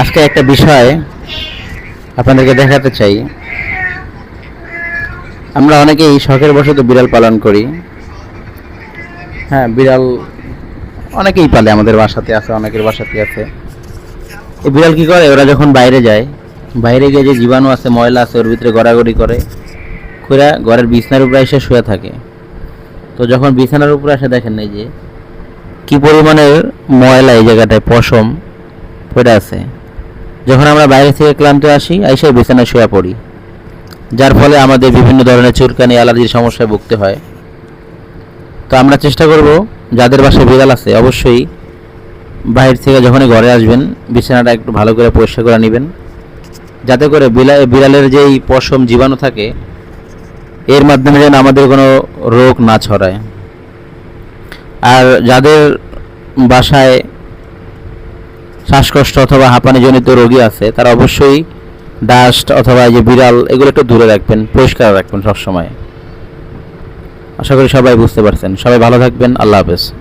আজকে একটা বিষয় আপনাদেরকে দেখাতে চাই। আমরা অনেকেই শখের বশত বিড়াল পালন করি। হ্যাঁ বিড়াল অনেকেই পালে, আমাদের বাসাতে আছে, অনেকের বাসাতে আছে। এই বিড়াল কি করে? ওরা যখন বাইরে যায়, বাইরে গিয়ে যে জীবাণু আছে, ময়লা আছে, ওর ভিতরে গড়াগড়ি করে করে ঘরের বিছনার উপরে এসে শুয়ে থাকে। তো যখন বিছানার উপরে এসে দেখেন এই যে কি পরিমাণের ময়লা এই জায়গাটায় পশম পড়ে আছে? যখন আমরা বাইরে থেকে ক্লান্ত আসি এসে বিছানায় শুয়ে পড়ি। যার ফলে আমাদের বিভিন্ন ধরনের চুলকানি, অ্যালার্জির সমস্যায় ভুগতে হয়। তো আমরা চেষ্টা করব, যাদের বাসায় বিড়াল আছে, অবশ্যই বাইরে থেকে যখনই ঘরে আসবেন, বিছানাটা একটু ভালো করে পরিষ্কার করে নেবেন। যাতে করে বিড়া বিড়ালের যেই পশম জীবাণু থাকে, এর মাধ্যমে যেন আমাদের কোনো রোগ না ছড়ায়। আর যাদের বাসায় শ্বাসকষ্ট অথবা হাঁপানিজনিত রোগী আছে, তারা অবশ্যই ডাস্ট অথবা যে বিড়াল, এগুলো একটু দূরে রাখবেন, পরিষ্কার রাখবেন সবসময়। আশা করি সবাই বুঝতে পারছেন। সবাই ভালো থাকবেন। আল্লাহ হাফেজ।